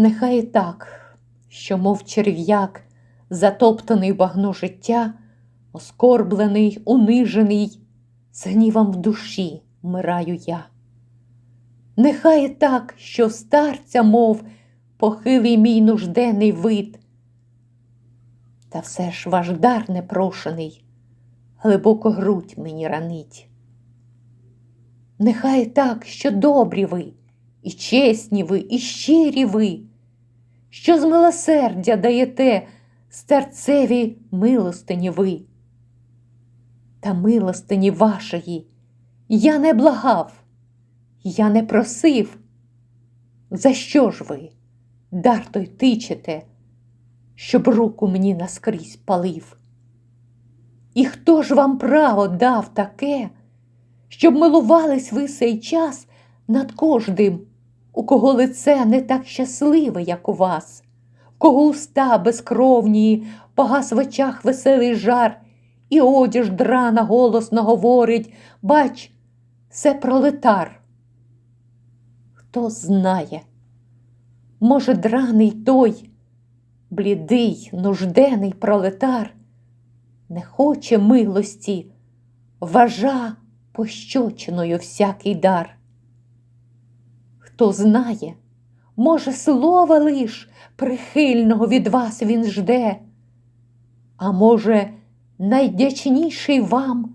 Нехай і так, що, мов черв'як, затоптаний багно життя, оскорблений, унижений, з гнівом в душі вмираю я. Нехай і так, що старця, мов похилий мій нужденний вид. Та все ж ваш дар непрошений, глибоко грудь мені ранить. Нехай так, що добрі ви, і чесні ви, і щирі ви, що з милосердя даєте старцеві милостині ви. Та милостині вашої я не благав, я не просив. За що ж ви, дар той тичете, щоб руку мені наскрізь палив? І хто ж вам право дав таке, щоб милувались ви сей час над кожним, у кого лице не так щасливе, як у вас, кого уста безкровні, погас в очах веселий жар, і одіж драна голосно говорить, бач, це пролетар. Хто знає, може, драний той, блідий, нуждений пролетар, не хоче милості, важа пощочиною всякий дар. Хто знає, може, слова лиш прихильного від вас він жде, а може, найдячніший вам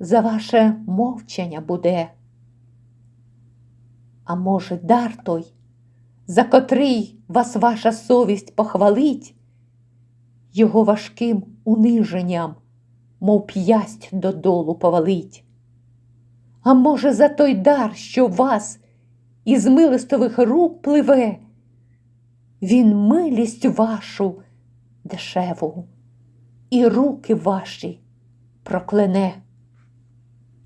за ваше мовчання буде. А може, дар той, за котрий вас ваша совість похвалить, його важким униженням, мов п'ясть додолу повалить. А може, за той дар, що вас із милистових рук пливе, він милість вашу дешеву і руки ваші проклене.